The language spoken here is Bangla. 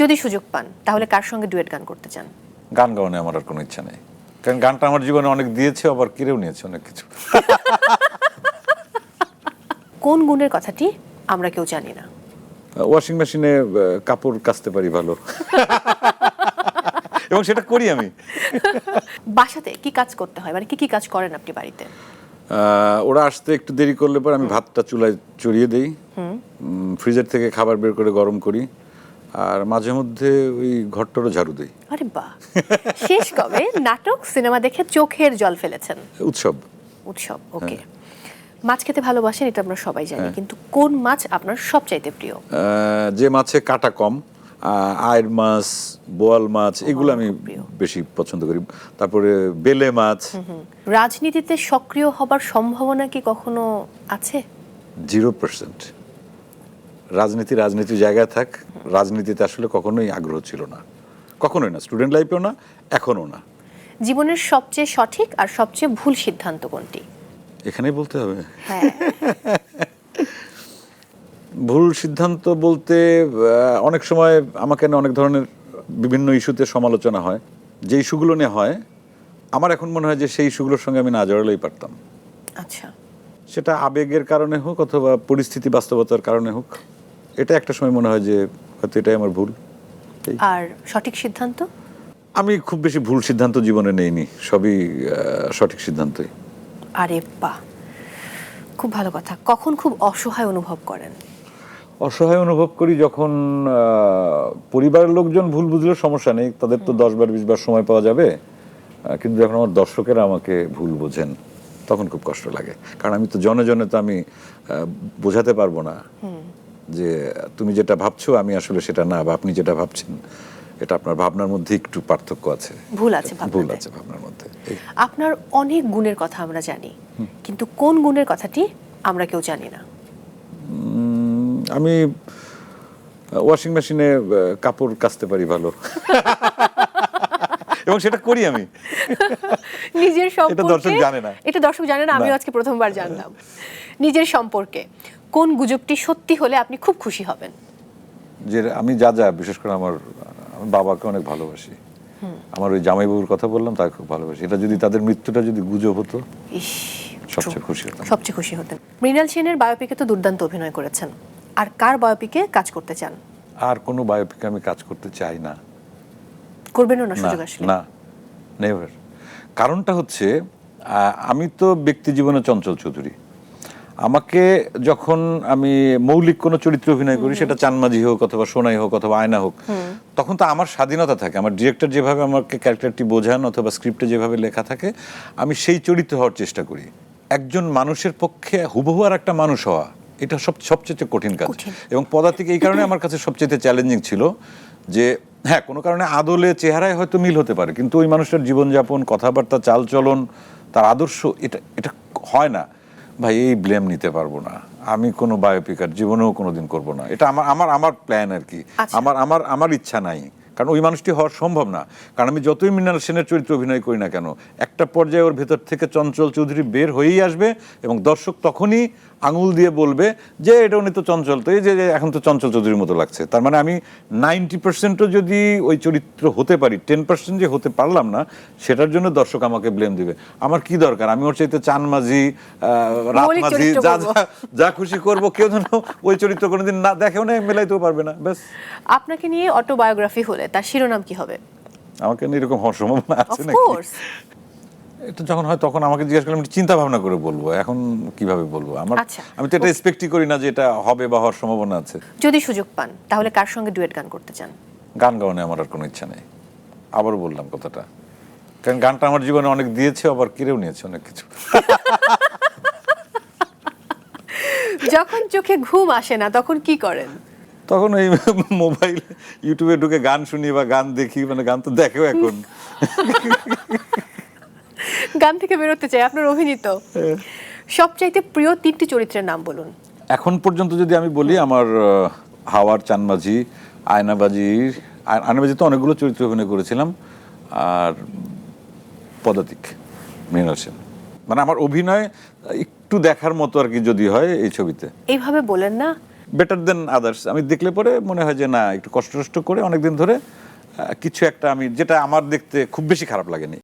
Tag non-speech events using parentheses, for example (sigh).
যদি সুযোগ পান তাহলে কার সঙ্গে ডুয়েট গান করতে চান? গান গাওয়ানে আমার আর কোনো ইচ্ছা নেই। কারণ গানটা আমার জীবনে অনেক দিয়েছে আবার কিরেও নিয়েছে অনেক কিছু। কোন গুণের কথাটি আমরা কেউ জানি না। ওয়াশিং মেশিনে কাপড় কাচতে পারি ভালো। (laughs) এবং সেটা করি আমি। বাসাতে কি কাজ করতে হয়? মানে কি কি কাজ করেন আপনি বাড়িতে? ওরা আসতে একটু দেরি করলে পরে আমি ভাতটা চুলায় চড়িয়ে দেই। ফ্রিজের থেকে খাবার বের করে গরম করি। আর মাঝে মধ্যে ওই ঘরটারও ঝাড়ু দিই। আরে বাহ! শেষ কবে? নাটক সিনেমা দেখে চোখের জল ফেলেছেন। উৎসব। উৎসব ওকে। মাছ খেতে ভালোবাসেন এটা আমরা সবাই জানি কিন্তু কোন মাছ আপনার সবচাইতে প্রিয়? যে মাছে কাটা কম আয়ের মাছ বোয়াল মাছ এগুলো আমি। বেশি পছন্দ করি। তারপরে বেলে মাছ। রাজনীতিতে সক্রিয় হবার সম্ভাবনা কি কখনো আছে? Zero percent. রাজনীতি রাজনীতির জায়গায় থাক রাজনীতিতে আসলে কখনোই আগ্রহ ছিল না। কখনোই না স্টুডেন্ট লাইফেও না এখনও না। জীবনের সবচেয়ে সঠিক আর সবচেয়ে ভুল সিদ্ধান্ত কোনটি? এখানেই বলতে হবে? হ্যাঁ। (laughs) ভুল সিদ্ধান্ত বলতে অনেক সময় আমাকে অনেক ধরনের বিভিন্ন ইস্যুতে সমালোচনা হয়। যে ইস্যুগুলো নিয়ে হয় আমার এখন মনে হয় যে সেই ইস্যুগুলোর সঙ্গে আমি না জড়ালেই পারতাম। আচ্ছা। সেটা আবেগের কারণে হোক অথবা পরিস্থিতি বাস্তবতার কারণে হোক এটা একটা সময় মনে হয় যে হয়তো এটাই আমার ভুল। আর সঠিক সিদ্ধান্ত? আমি খুব বেশি ভুল সিদ্ধান্ত জীবনে নেইনি সবই সঠিক সিদ্ধান্তই। আরে বাহ খুব ভালো কথা। কখন খুব অসহায় অনুভব করেন? অসহায় অনুভব করি যখন পরিবারের লোকজন ভুল বুঝলে সমস্যা নেই তাদের তো দশ বার বিশ বার সময় পাওয়া যাবে কিন্তু যখন আমার দর্শকেরা আমাকে ভুল বোঝেন তখন খুব কষ্ট লাগে। কারণ আমি তো জনে জনে তো আমি বোঝাতে পারব না। যে তুমি যেটা ভাবছ আমি আসলে সেটা না বা আপনি যেটা ভাবছেন এটা আপনার ভাবনার মধ্যে একটু পার্থক্য আছে। ভুল আছে ভুল আছে ভাবনার মধ্যে। আপনার অনেক গুণের কথা আমরা জানি কিন্তু কোন গুণের কথাটি আমরা কেউ জানি না? আমি ওয়াশিং মেশিনে কাপড় কাচতে পারি ভালো। (laughs) এবং সেটা করি আমি। নিজের সম্পর্কে এটা দর্শক জানে না। এটা দর্শক জানে না আমি আজকে প্রথমবার জানলাম। নিজের সম্পর্কে। কোন গুজবটি সত্যি হলে আপনি খুব খুশি হবেন? যে আমি যা যা বিশেষ করে আমার আমি বাবাকে অনেক ভালোবাসি। আমার ওই জামাইবাবুর কথা বললাম তাকে খুব ভালোবাসি। এটা যদি তাদের মৃত্যুটা যদি গুজব হতো সবচেয়ে খুশি হতাম। সবচেয়ে খুশি হতেন। মৃণাল সেনের বায়োপিকে তো দুর্দান্ত অভিনয় করেছেন। আর কার বায়োপিকে কাজ করতে চান? আর কোনো বায়োপিকে আমি কাজ করতে চাই না। করবেনও না সুযোগ আসলে? না নেভার কারণটা হচ্ছে আমি তো ব্যক্তি জীবনে চঞ্চল চৌধুরী। আমাকে যখন আমি মৌলিক কোনো চরিত্র অভিনয় করি সেটা চানমাঝি হোক অথবা সোনাই হোক অথবা আয়না হোক তখন তো আমার স্বাধীনতা থাকে। আমার ডিরেক্টর যেভাবে আমাকে ক্যারেক্টারটি বোঝান অথবা স্ক্রিপ্টে যেভাবে লেখা থাকে আমি সেই চরিত্র হওয়ার চেষ্টা করি। একজন মানুষের পক্ষে হুবহু আর একটা মানুষ হওয়া এটা সব সবচেয়ে কঠিন কাজ। এবং পদাতিক এই কারণে আমার কাছে সবচেয়ে চ্যালেঞ্জিং ছিল যে হ্যাঁ কোনো কারণে আদলে চেহারায় হয়তো মিল হতে পারে কিন্তু ওই মানুষটার জীবনযাপন কথাবার্তা চালচলন তার আদর্শ এটা এটা হয় না। ভাই এই ব্লেম নিতে পারব না। আমি কোনো বায়োপিকার জীবনেও কোনোদিন করব না। এটা আমার আমার আমার প্ল্যান আর কি। আচ্ছা। আমার আমার আমার ইচ্ছা নাই। কারণ ওই মানুষটি হওয়া সম্ভব না। কারণ আমি যতই মৃণাল সেনের চরিত্র অভিনয় করি না কেন একটা পর্যায়ে ওর ভেতর থেকে চঞ্চল চৌধুরী বের হয়েই আসবে এবং দর্শক তখনই আঙুল দিয়ে বলবে যে এটা উনি তো চঞ্চল। তো এই যে এখন তো চঞ্চল চৌধুরীর মতো লাগছে। তার মানে আমি নাইনটি পার্সেন্টও যদি ওই চরিত্র হতে পারি টেন পার্সেন্ট যে হতে পারলাম না সেটার জন্য দর্শক আমাকে ব্লেম দিবে। আমার কি দরকার? আমি ওর চাইতে চান মাঝি রাত মাঝি যা যা- যা খুশি করব কেউ যেন ওই চরিত্র কোনোদিন না দেখেও না মেলাইতেও পারবে না। ব্যাস। আপনাকে নিয়ে অটোবায়োগ্রাফি হলে তার শিরোনাম কি হবে? আমাকে নিয়ে এরকম হওয়ার সম্ভাবনা আছে নাকি? এটা যখন হয় তখন আমাকে জিজ্ঞেস করলে আমি চিন্তা ভাবনা করে বলব। এখন কীভাবে বলব? আমার আচ্ছা। আমি তো এটা এক্সপেক্টই করি না যে এটা হবে বা হওয়ার সম্ভাবনা আছে। যদি সুযোগ পান তাহলে কার সঙ্গে ডুয়েট গান করতে চান? গান গাওয়ানে আমার আর কোনো ইচ্ছা নেই। আবারও বললাম কথাটা। কারণ গানটা আমার জীবনে অনেক দিয়েছে আবার কেড়েও নিয়েছে অনেক কিছু। (laughs) যখন চোখে ঘুম আসে না তখন কি করেন? তখন ওই মোবাইল ইউটিউবে ঢুকে গান শুনি বা গান দেখি মানে গান তো দেখেও এখন। গান থেকে বেরোতে চাই আপনার অভিনীত। সবচাইতে প্রিয় তিনটি চরিত্রের নাম বলুন। এখন পর্যন্ত যদি আমি বলি আমার হাওয়ার চানবাজি আয়নাবাজি আয়- আয়নাবাজি তো অনেকগুলো চরিত্র অভিনয় করেছিলাম। আর পদাতিক মৃণাল সেন মানে আমার অভিনয় একটু দেখার মতো আর কি যদি হয় এই ছবিতে। এইভাবে বলেন না বেটার দেন আদার্স আমি দেখলে পরে মনে হয় যে না, একটু কষ্ট টষ্ট করে অনেকদিন ধরে কিছু একটা আমি, যেটা আমার দেখতে খুব বেশি খারাপ লাগেনি।